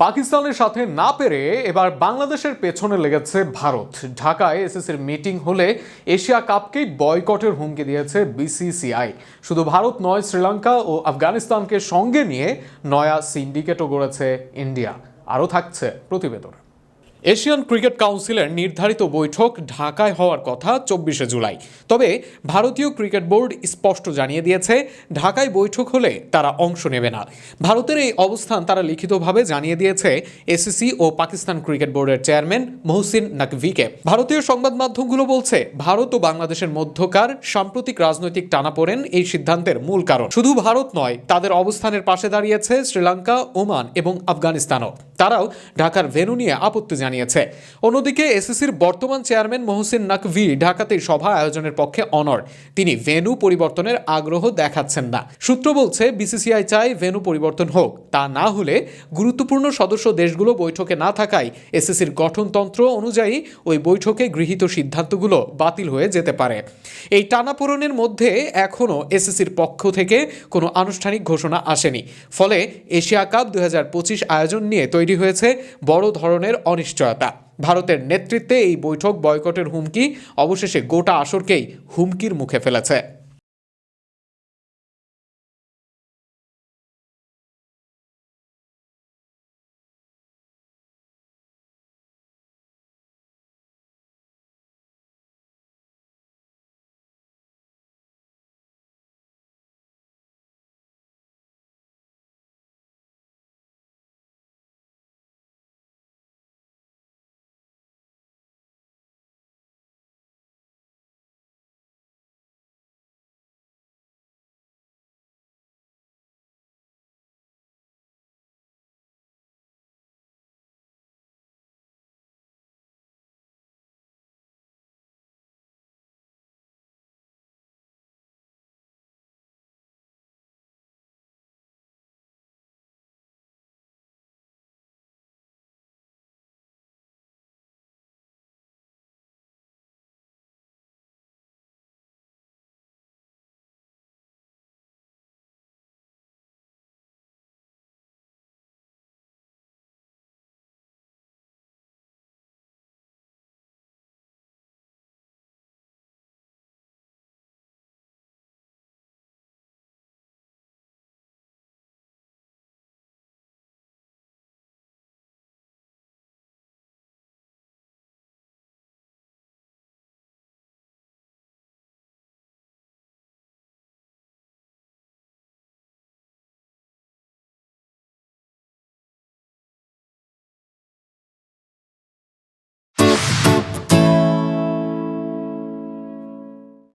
পাকিস্তানের সাথে না পেরে এবার বাংলাদেশের পেছনে লেগেছে ভারত। ঢাকায় এসএসসির মিটিং হলে এশিয়া কাপকেই বয়কটের হুমকি দিয়েছে বিসিসিআই। শুধু ভারত নয়, শ্রীলঙ্কা ও আফগানিস্তানকে সঙ্গে নিয়ে নয়া সিন্ডিকেটও গড়েছে ইন্ডিয়া। আরও থাকছে প্রতিবেদন। এশিয়ান ক্রিকেট কাউন্সিলের নির্ধারিত বৈঠক ঢাকায় হওয়ার কথা চব্বিশে জুলাই। তবে ভারতীয় ক্রিকেট বোর্ড স্পষ্ট জানিয়ে দিয়েছে, ঢাকায় বৈঠক হলে তারা অংশ নেবে না। ভারতের এই অবস্থান তারা লিখিতভাবে জানিয়ে দিয়েছে, এসিসি ও পাকিস্তান ক্রিকেট বোর্ডের চেয়ারম্যান মহসিন নাকভিকে। ভারতীয় সংবাদ মাধ্যমগুলো বলছে, ভারত ও বাংলাদেশের মধ্যকার সাম্প্রতিক রাজনৈতিক টানাপোড়েন এই সিদ্ধান্তের মূল কারণ। শুধু ভারত নয়, তাদের অবস্থানের পাশে দাঁড়িয়েছে শ্রীলঙ্কা, ওমান এবং আফগানিস্তানও। তারাও ঢাকার ভেন্যু নিয়ে আপত্তি জানিয়েছে। অন্যদিকে এসএসসির বর্তমান চেয়ারম্যান মহসিন নাকভি ঢাকাতে সভা আয়োজনের পক্ষে অনর তিনি ভেন্যু পরিবর্তনের আগ্রহ দেখাচ্ছেন না। সূত্র বলছে, বিসিসিআই চায় ভেনু পরিবর্তন হোক। তা না হলে গুরুত্বপূর্ণ সদস্য দেশগুলো বৈঠকে না থাকায় এসএসসির গঠনতন্ত্র অনুযায়ী ওই বৈঠকে গৃহীত সিদ্ধান্তগুলো বাতিল হয়ে যেতে পারে। এই টানাপোড়েনের মধ্যে এখনও এসএসসির পক্ষ থেকে কোনো আনুষ্ঠানিক ঘোষণা আসেনি। ফলে এশিয়া কাপ দুহাজার পঁচিশ আয়োজন নিয়ে তৈরি হয়েছে বড় ধরনের অনিশ্চয়তা। ভারতের নেতৃত্বে এই বৈঠক বয়কটের হুমকি, অবশেষে গোটা আসরকেই হুমকির মুখে ফেলেছে।